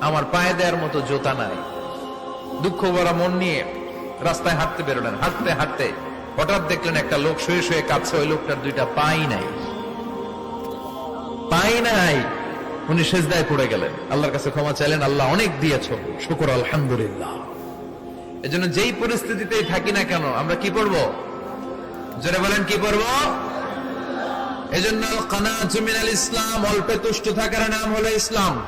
আমার পায়ে দেওয়ার মতো জুতা নাই। দুঃখ ভরা মন নিয়ে রাস্তায় হাঁটতে বেরোলেন। হাঁটতে হাঁটতে হঠাৎ দেখলেন একটা লোক শুয়ে শুয়ে কাঁদছে। ওই লোকটার দুইটা পাই নাই। পাই নাই। উনি সেজদায় পড়ে গেলেন। আল্লাহর কাছে ক্ষমা চাইলেন। আল্লাহ অনেক দিয়েছ। শুকর, আলহামদুলিল্লাহ। এজন্য যেই পরিস্থিতিতেই থাকি না কেন, আমরা কি পড়ব? জোরে বলেন, কি পড়ব? এজন্য মিনাল ইসলাম, অল্পে তুষ্ট থাকার নাম হলো ইসলাম।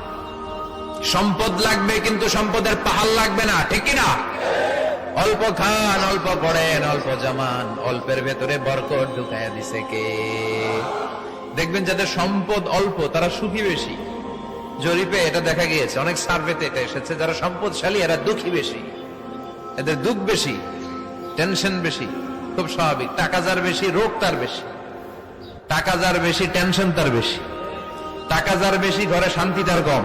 সম্পদ লাগবে কিন্তু সম্পদের পাহাড় লাগবে না, ঠিক না অল্প খান, অল্প পড়েন, অল্প জামান, অল্পের ভেতরে বরকত ঢুকাইয়া দিছে কে? দেখবেন যাদের সম্পদ অল্প, তারা সুখী বেশি। জরিপে এটা দেখা গিয়েছে, অনেক সার্ভেতে এটা এসেছে, যারা সম্পদশালী, এরা দুঃখী বেশি। এদের দুঃখ বেশি, টেনশন বেশি, খুব স্বাভাবিক। টাকা যার বেশি, রোগ তার বেশি। টাকা যার বেশি, টেনশন তার বেশি। টাকা যার বেশি, ঘরে শান্তি তার কম।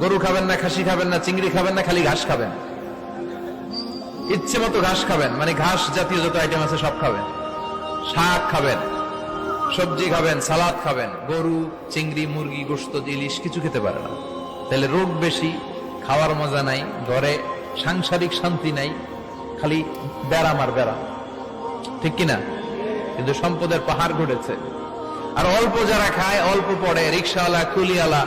গরু খাবেন না, খাসি খাবেন না, চিংড়ি খাবেন না, খালি ঘাস খাবেন। ইচ্ছে মতো ঘাস খাবেন মানে ঘাস জাতীয় যত আইটেম আছে সব খাবেন। শাক খাবেন, সবজি খাবেন, সালাদ খাবেন, গরু, চিংড়ি, মুরগি, গোস্ত, ইলিশ কিছু খেতে পারে না। তাহলে রোগ বেশি, খাওয়ার মজা নাই, ঘরে সাংসারিক শান্তি নাই, খালি ব্যারাম আর ব্যারাম। ঠিক কিনা? কিন্তু সম্পদের পাহাড় ঘটেছে। আর অল্প যারা খায়, অল্প পড়ে, রিক্সাওয়ালা কুলিওয়ালা